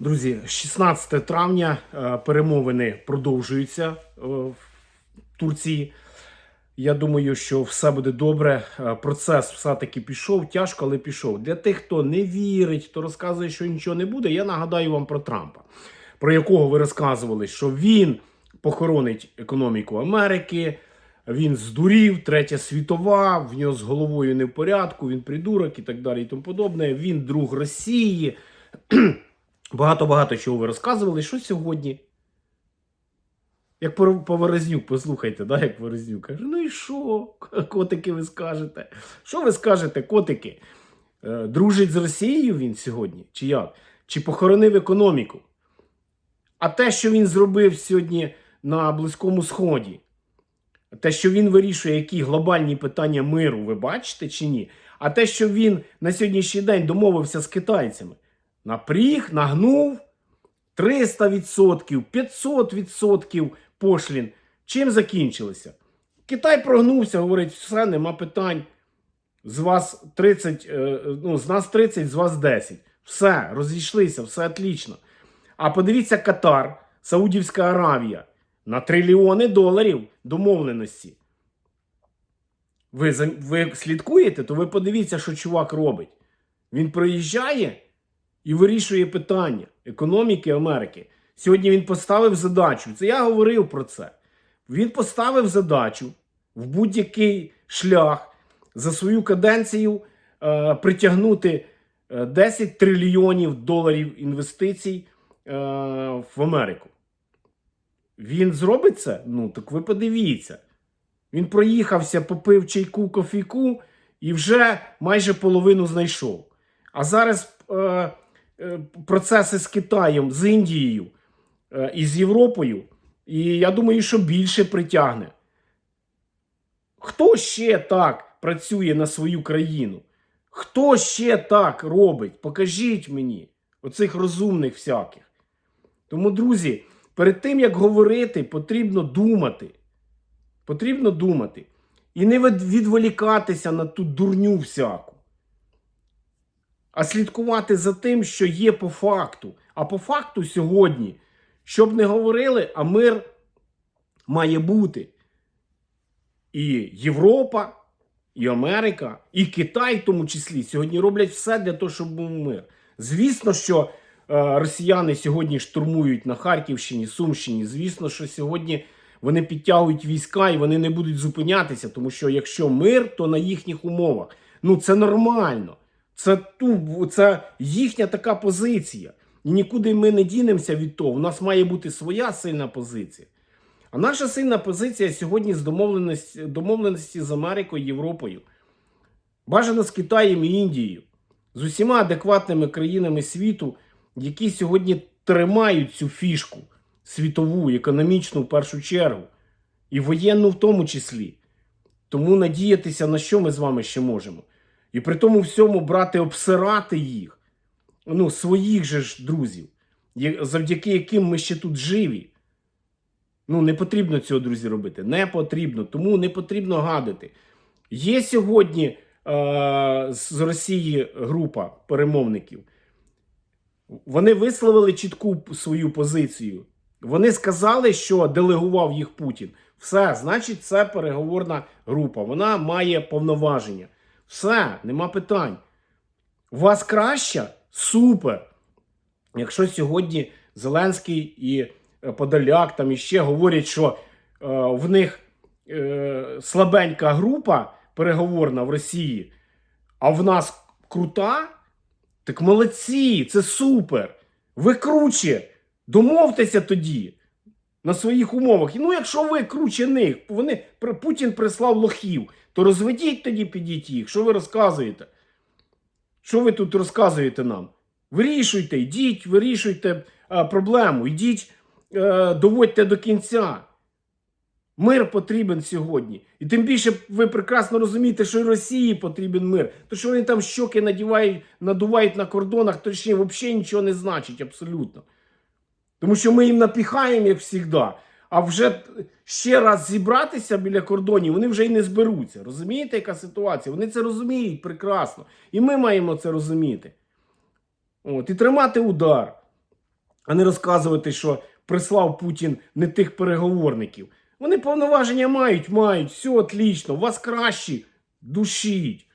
Друзі, 16 травня е, перемовини продовжуються е, в Турції. Я думаю, що все буде добре. Е, Процес все-таки пішов, тяжко, але пішов. Для тих, хто не вірить, хто розказує, що нічого не буде, я нагадаю вам про Трампа, про якого ви розказували, що він похоронить економіку Америки. Він здурів, третя світова, в нього з головою не в порядку, він придурок і так далі і тому подобне. Він друг Росії. Багато-багато чого ви розказували. Що сьогодні? Як по Поворознюк, послухайте, да, як Поворознюк каже, ну і що, котики ви скажете? Що ви скажете, котики? Е, Дружить з Росією він сьогодні? Чи як? Чи похоронив економіку? А те, що він зробив сьогодні на Близькому Сході, те, що він вирішує, які глобальні питання миру, ви бачите чи ні? А те, що він на сьогоднішній день домовився з китайцями, напріг, нагнув 300%, 500% пошлін. Чим закінчилося? Китай прогнувся, говорить, все, нема питань. З вас 30, е, ну, з нас 30, з вас 10. Все, розійшлися, все отлично. А подивіться Катар, Саудівська Аравія на трильйони доларів домовленості. Ви, ви слідкуєте, то ви подивіться, що чувак робить. Він приїжджає і вирішує питання економіки Америки. Сьогодні він поставив задачу. Це я говорив про це. Він поставив задачу в будь-який шлях за свою каденцію е, притягнути е, 10 трильйонів доларів інвестицій е, в Америку. Він зробить це? Ну, так ви подивіться. Він проїхався, попив чайку, кофійку і вже майже половину знайшов. А зараз е, е, процеси з Китаєм, з Індією е, і з Європою, і я думаю, що більше притягне. Хто ще так працює на свою країну? Хто ще так робить? Покажіть мені оцих розумних всяких. Тому, друзі, перед тим як говорити, потрібно думати. Потрібно думати. І не відволікатися на ту дурню всяку. А слідкувати за тим, що є по факту. А по факту сьогодні, щоб не говорили, а мир має бути. І Європа, і Америка, і Китай, в тому числі, сьогодні роблять все для того, щоб був мир. Звісно, що е, росіяни сьогодні штурмують на Харківщині, Сумщині. Звісно, що сьогодні вони підтягують війська і вони не будуть зупинятися, тому що якщо мир, то на їхніх умовах. Ну це нормально. Це ту, це їхня така позиція. І нікуди ми не дінемося від того. У нас має бути своя сильна позиція. А наша сильна позиція сьогодні з домовленості, домовленості з Америкою, Європою. Бажано з Китаєм і Індією, з усіма адекватними країнами світу, які сьогодні тримають цю фішку світову, економічну в першу чергу, і воєнну в тому числі. Тому надіятися на що ми з вами ще можемо. І при тому всьому брати, обсирати їх, ну, своїх же ж друзів, завдяки яким ми ще тут живі. Ну, не потрібно цього, друзі, робити. Не потрібно. Тому не потрібно гадити. Є сьогодні е, з Росії група перемовників. Вони висловили чітку свою позицію. Вони сказали, що делегував їх Путін. Все, значить, це переговорна група. Вона має повноваження. Все, нема питань. У вас краще? Супер. Якщо сьогодні Зеленський і е, Подоляк там іще говорять, що е, в них е, слабенька група переговорна в Росії, а в нас крута, так молодці, це супер. Ви круче. Домовтеся тоді на своїх умовах. Ну, якщо ви круче них, вони, Путін прислав лохів, то розведіть тоді, підіть їх. Що ви розказуєте? Що ви тут розказуєте нам? Вирішуйте, йдіть, вирішуйте е, проблему, йдіть, е, доводьте до кінця. Мир потрібен сьогодні. І тим більше ви прекрасно розумієте, що і Росії потрібен мир. То, що вони там щоки надівають, надувають на кордонах, то ще взагалі нічого не значить абсолютно. Тому що ми їм напіхаємо, як завжди. А вже ще раз зібратися біля кордонів, вони вже й не зберуться. Розумієте, яка ситуація? Вони це розуміють прекрасно. І ми маємо це розуміти. От, і тримати удар. а не розказувати, що прислав Путін не тих переговорників. Вони повноваження мають, мають, все отлично, у вас кращі, душіть.